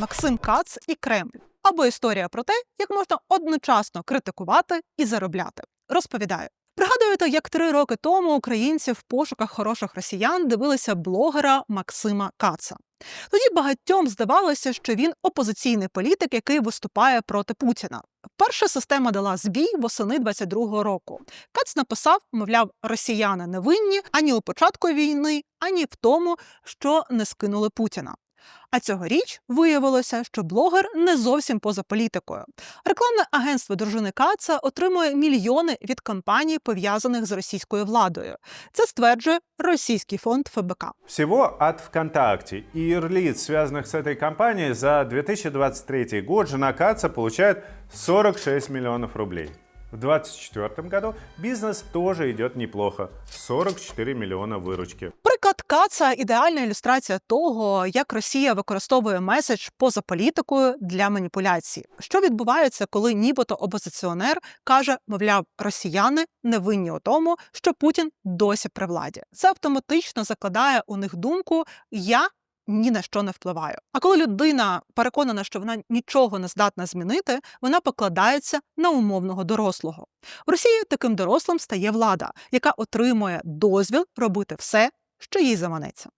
Максим Кац і Кремль або історія про те, як можна одночасно критикувати і заробляти. Розповідаю. Пригадуєте, як три роки тому українці в пошуках хороших росіян дивилися блогера Максима Каца. Тоді багатьом здавалося, що він опозиційний політик, який виступає проти Путіна. Перша система дала збій восени 22-го року. Кац написав, мовляв, росіяни не винні ані у початку війни, ані в тому, що не скинули Путіна. А цьогоріч виявилося, що блогер не зовсім поза політикою. Рекламне агентство дружини Каца отримує мільйони від компаній, пов'язаних з російською владою. Це стверджує російський фонд ФБК. Всего от ВКонтакте и юрлиц, связанных с этой компанией, за 2023 год жена Каца получает 46 миллионов рублей. В 2024 году бизнес тоже идет неплохо. 44 миллиона выручки. Каца ідеальна ілюстрація того, як Росія використовує меседж поза політикою для маніпуляцій. Що відбувається, коли нібито опозиціонер каже, мовляв, росіяни не винні у тому, що Путін досі при владі. Це автоматично закладає у них думку Я. Ні на що не впливаю. А коли людина переконана, що вона нічого не здатна змінити, вона покладається на умовного дорослого. В Росії таким дорослим стає влада, яка отримує дозвіл робити все, що їй заманеться.